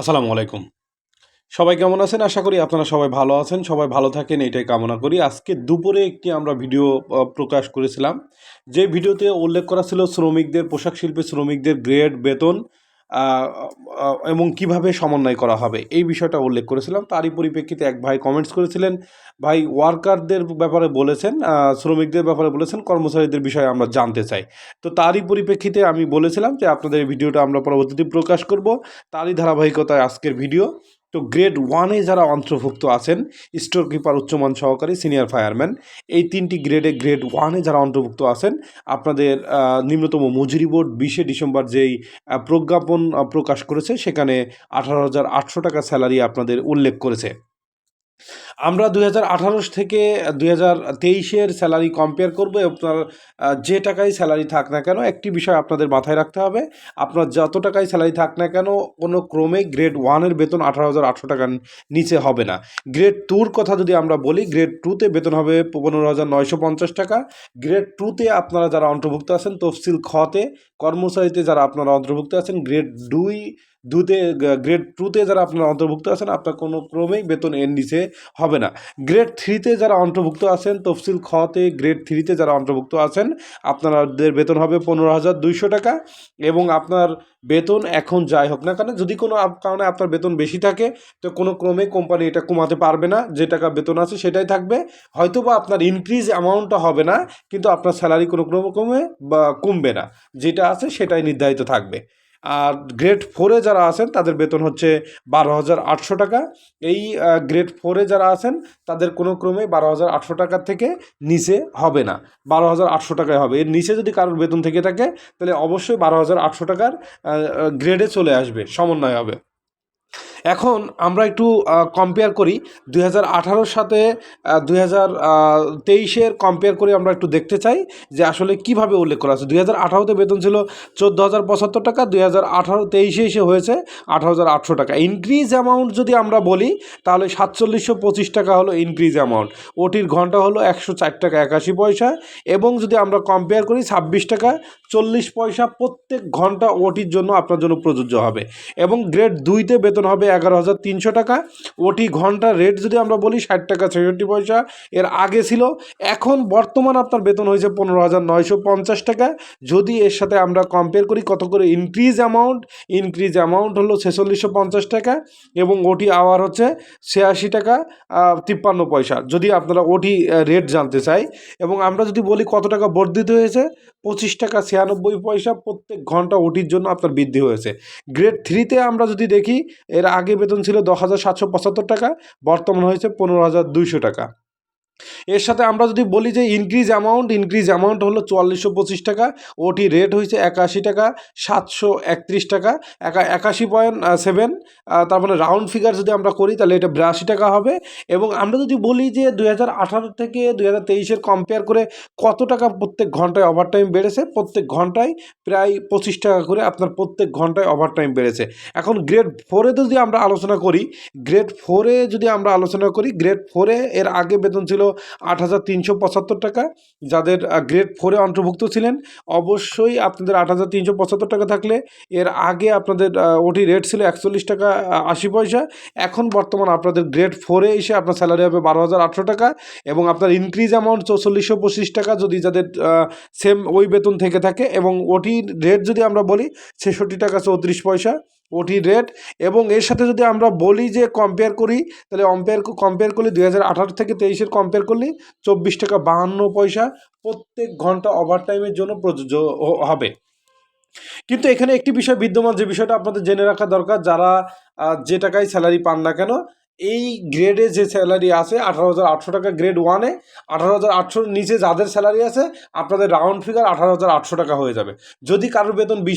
আসসালামু আলাইকুম। সবাই কেমন আছেন? আশা করি আপনারা সবাই ভালো আছেন। সবাই ভালো থাকেন, এটাই কামনা করি। আজকে দুপুরে একটি আমরা ভিডিও প্রকাশ করেছিলাম। যে ভিডিওতে উল্লেখ করা ছিল শ্রমিকদের, পোশাক শিল্পে শ্রমিকদের গ্রেড বেতন এবং কীভাবে সমন্বয় করা হবে, এই বিষয়টা উল্লেখ করেছিলাম। তারই পরিপ্রেক্ষিতে এক ভাই কমেন্টস করেছিলেন, ভাই ওয়ার্কারদের ব্যাপারে বলেছেন শ্রমিকদের ব্যাপারে বলেছেন, কর্মচারীদের বিষয়ে আমরা জানতে চাই। তো তারই পরিপ্রেক্ষিতে আমি বলেছিলাম যে আপনাদের ভিডিওটা আমরা পরবর্তীতে প্রকাশ করব। তারই ধারাবাহিকতায় আজকের ভিডিও। তো গ্রেড ওয়ানে যারা অন্তর্ভুক্ত আছেন স্টোর কিপার উচ্চমান সহকারী সিনিয়র ফায়ারম্যান এই তিনটি গ্রেডে গ্রেড ওয়ানে যারা অন্তর্ভুক্ত আছেন, আপনাদের নিম্নতম মজুরি বোর্ড বিশে ডিসেম্বর যেই প্রজ্ঞাপন প্রকাশ করেছে, সেখানে আঠারো হাজার আটশো টাকা স্যালারি আপনাদের উল্লেখ করেছে। আমরা দুই হাজার থেকে দুই হাজার তেইশের স্যালারি কম্পেয়ার করব আপনার যে টাকায় স্যালারি থাক না কেন, একটি বিষয় আপনাদের মাথায় রাখতে হবে। আপনার যত টাকায় স্যালারি থাক না কেন, কোনো ক্রমে গ্রেড ওয়ানের বেতন আঠারো হাজার টাকার নিচে হবে না। গ্রেড টুর কথা যদি আমরা বলি গ্রেড টুতে বেতন হবে পনেরো হাজার নয়শো পঞ্চাশ টাকা। গ্রেড টুতে আপনারা যারা অন্তর্ভুক্ত আছেন, তফসিল খতে কর্মচারীতে যারা আপনারা অন্তর্ভুক্ত আছেন গ্রেড দুই, দুতে গ্রেড টুতে যারা আপনারা অন্তর্ভুক্ত আছেন, আপনার কোনো ক্রমেই বেতন এর নিচে হবে না। গ্রেড থ্রিতে যারা অন্তর্ভুক্ত আছেন, তফসিল খতে গ্রেড থ্রিতে যারা অন্তর্ভুক্ত আছেন আপনাদের বেতন হবে পনেরো হাজার দুইশো টাকা এবং আপনার বেতন এখন যাই হোক না কেন, যদি কোনো কারণে আপনার বেতন বেশি থাকে, তো কোনো ক্রমে কোম্পানি এটা কমাতে পারবে না। যে টাকা বেতন আছে সেটাই থাকবে। হয়তো বা আপনার ইনক্রিজ অ্যামাউন্টটা হবে না, কিন্তু আপনার স্যালারি কোনো ক্রমে বা কমবে না। যেটা আছে সেটাই নির্ধারিত থাকবে। আর গ্রেড ফোরে যারা আছেন, তাদের বেতন হচ্ছে বারো হাজার আটশো টাকা। এই গ্রেড ফোরে যারা আছেন, তাদের কোনো ক্রমে বারো হাজার আটশো টাকার থেকে নিচে হবে না। বারো হাজার আটশো টাকায় হবে। এর নিচে যদি কারোর বেতন থেকে থাকে, তাহলে অবশ্যই বারো হাজার আটশো টাকার গ্রেডে চলে আসবে, সমন্বয় হবে। এখন আমরা একটু কম্পেয়ার করি। দুই হাজার সাথে দুই হাজার তেইশের কম্পেয়ার করে আমরা একটু দেখতে চাই যে আসলে কীভাবে উল্লেখ করা আছে। দুই হাজার আঠারোতে বেতন ছিল চোদ্দ হাজার পঁচাত্তর টাকা, দুই হাজার আঠারো তেইশে এসে হয়েছে আঠারো হাজার টাকা। ইনক্রিজ অ্যামাউন্ট যদি আমরা বলি, তাহলে সাতচল্লিশশো পঁচিশ টাকা হলো ইনক্রিজ অ্যামাউন্ট ওটির ঘণ্টা হলো একশো চার টাকা একাশি পয়সা এবং যদি আমরা কম্পেয়ার করি, ছাব্বিশ টাকা চল্লিশ পয়সা প্রত্যেক ঘণ্টা ওটির জন্য আপনার জন্য প্রযোজ্য হবে। এবং গ্রেড দুইতে বেতন হবে এগারো হাজার তিনশো টাকা। ওটি ঘণ্টা রেট যদি আমরা বলি ষাট টাকা ছেষট্টি পয়সা, এর আগে ছিল। এখন বর্তমান আপনার বেতন হয়েছে পনেরো হাজার নয়শো পঞ্চাশ টাকা। যদি এর সাথে আমরা কম্পেয়ার করি কত করে ইনক্রিজ অ্যামাউন্ট ইনক্রিজ অ্যামাউন্ট হলো ছেচল্লিশশো পঞ্চাশ টাকা এবং ওটি আওয়ার হচ্ছে ছিয়াশি টাকা তিপ্পান্ন পয়সা। যদি আপনারা ওটি রেট জানতে চাই এবং আমরা যদি বলি কত টাকা বর্ধিত হয়েছে, পঁচিশ টাকা ছিয়ানব্বই পয়সা প্রত্যেক ঘণ্টা ওটির জন্য আপনার বৃদ্ধি হয়েছে। গ্রেড থ্রিতে আমরা যদি দেখি, এর আগে বেতন ছিল দশ হাজার সাতশো পঁচাত্তর টাকা বর্তমান হয়েছে পনেরো হাজার দুইশো টাকা। এর সাথে আমরা যদি বলি যে ইনক্রিজ অ্যামাউন্ট ইনক্রিজ অ্যামাউন্ট হলো চুয়াল্লিশশো পঁচিশ টাকা ওটি রেট হয়েছে একাশি টাকা, সাতশো একত্রিশ টাকা, একা একাশি পয়েন্ট সেভেন তার মানে রাউন্ড ফিগার যদি আমরা করি তাহলে এটা বিরাশি টাকা হবে। এবং আমরা যদি বলি যে দুই হাজার আঠারো থেকে দুই হাজার তেইশের কম্পেয়ার করে কত টাকা প্রত্যেক ঘন্টায় ওভারটাইম বেড়েছে, প্রত্যেক ঘন্টায় প্রায় পঁচিশ টাকা করে আপনার প্রত্যেক ঘন্টায় ওভারটাইম বেড়েছে। এখন গ্রেড ফোরে যদি আমরা আলোচনা করি গ্রেড ফোরে যদি আমরা আলোচনা করি গ্রেড ফোরে এর আগে বেতন ছিল আট হাজার তিনশো পঁচাত্তর টাকা। যাদের গ্রেড ফোরে অন্তর্ভুক্ত ছিলেন, অবশ্যই আপনাদের আট হাজার তিনশো পঁচাত্তর টাকা থাকলে এর আগে আপনাদের ওটি রেট ছিল একচল্লিশ টাকা আশি পয়সা। এখন বর্তমান আপনাদের গ্রেড ফোরে এসে আপনার স্যালারি হবে বারো হাজার আটশো টাকা এবং আপনার ইনক্রিজ অ্যামাউন্ট চৌচল্লিশশো পঁচিশ টাকা যদি যাদের সেম ওই বেতন থেকে থাকে এবং ওটি রেট যদি আমরা বলি, ছেষট্টি টাকা চৌত্রিশ পয়সা। ওটি রেট এবং এর সাথে যদি আমরা বলি যে কম্পেয়ার করি, তাহলে অম্পেয়ার কম্পেয়ার করলে দুই হাজার আঠারো থেকে তেইশের কম্পেয়ার করলে চব্বিশ টাকা বাহান্ন পয়সা প্রত্যেক ঘণ্টা ওভারটাইমের জন্য প্রযোজ্য হবে। কিন্তু এখানে একটি বিষয় বিদ্যমান, যে বিষয়টা আপনাদের জেনে রাখা দরকার, যারা যে টাকায় স্যালারি পান না কেন, এই গ্রেডে যে স্যালারি আছে, আঠারো হাজার আটশো টাকা গ্রেড ওয়ানে আঠারো হাজার আটশোর নিচে যাদের স্যালারি আছে, আপনাদের রাউন্ড ফিগার আঠারো হাজার আটশো টাকা হয়ে যাবে। যদি কারোর বেতন বিশ